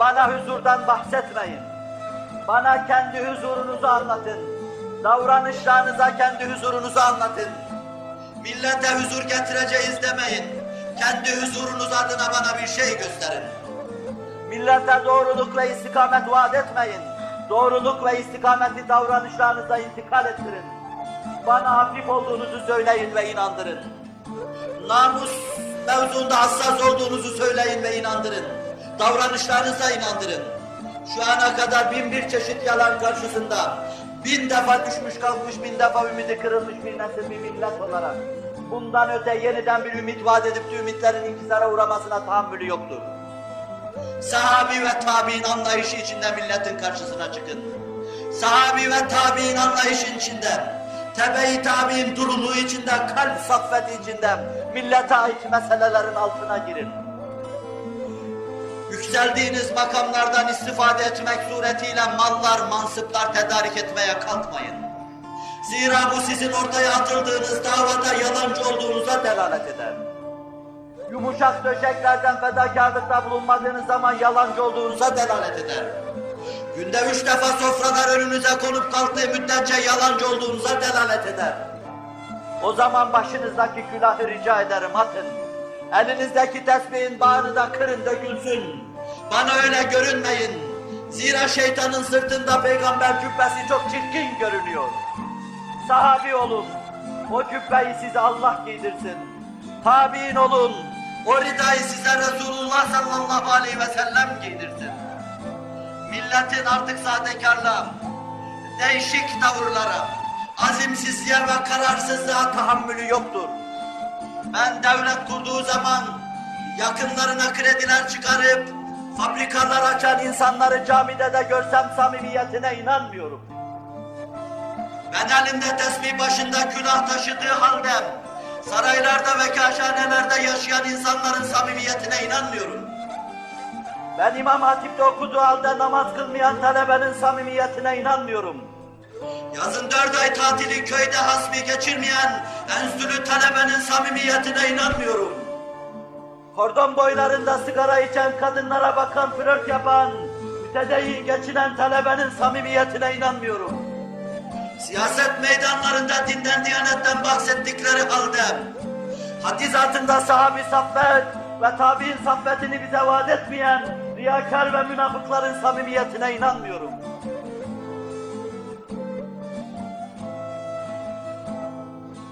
bana huzurdan bahsetmeyin. Bana kendi huzurunuzu anlatın. Davranışlarınıza kendi huzurunuzu anlatın. Millete huzur getireceğiz demeyin. Kendi huzurunuz adına bana bir şey gösterin. Millete doğruluk ve istikamet vaat etmeyin. Doğruluk ve istikameti davranışlarınıza intikal ettirin. Bana hafif olduğunuzu söyleyin ve inandırın. Namus mevzunda hassas olduğunuzu söyleyin ve inandırın. Davranışlarınıza inandırın. Şu ana kadar bin bir çeşit yalan karşısında bin defa düşmüş kalkmış, bin defa ümidi kırılmış bir nesil bir millet olarak bundan öte yeniden bir ümit vaat edip de ümitlerin inkisara uğramasına tahammülü yoktur. Sahabi ve tabi'in anlayışı içinde milletin karşısına çıkın. Sahabi ve tabi'in anlayışı içinde, tebe-i tabi'in duruluğu içinde, kalp saffeti içinde millete ait meselelerin altına girin. Yükseldiğiniz makamlardan istifade etmek suretiyle mallar, mansıplar tedarik etmeye kalkmayın. Zira bu sizin ortaya atıldığınız davada yalancı olduğunuza delalet eder. Yumuşak döşeklerden fedakarlıkta bulunmadığınız zaman yalancı olduğunuza delalet eder. Günde üç defa sofralar önünüze konup kalktığı müddetçe yalancı olduğunuza delalet eder. O zaman başınızdaki külahı rica ederim atın. Elinizdeki tesbihin bağını da kırın dökülsün. Bana öyle görünmeyin. Zira şeytanın sırtında peygamber cübbesi çok çirkin görünüyor. Sahabi olun. O cübbeyi size Allah giydirsin. Tabi'in olun. O ridayı size Resulullah sallallahu aleyhi ve sellem giydirsin. Milletin artık sahtekarlığa, değişik tavırlara, azimsizliğe ve kararsızlığa tahammülü yoktur. Ben devlet kurduğu zaman yakınlarına krediler çıkarıp fabrikalar açan insanları camide de görsem samimiyetine inanmıyorum. Ben elimde tesbih başında külah taşıdığı halde saraylarda ve kaşhanelerde yaşayan insanların samimiyetine inanmıyorum. Ben İmam Hatip'te okuduğu halde namaz kılmayan talebenin samimiyetine inanmıyorum. Yazın dört ay tatili köyde hasbi geçirmeyen enstitülü talebenin samimiyetine inanmıyorum. Kordon boylarında sigara içen kadınlara bakan flört yapan, mütedeyyin geçinen talebenin samimiyetine inanmıyorum. Siyaset meydanlarında dinden diyanetten bahsettikleri halde, hadis altında sahabi saffet ve tabi'in saffetini bize vaat etmeyen riyakar ve münafıkların samimiyetine inanmıyorum.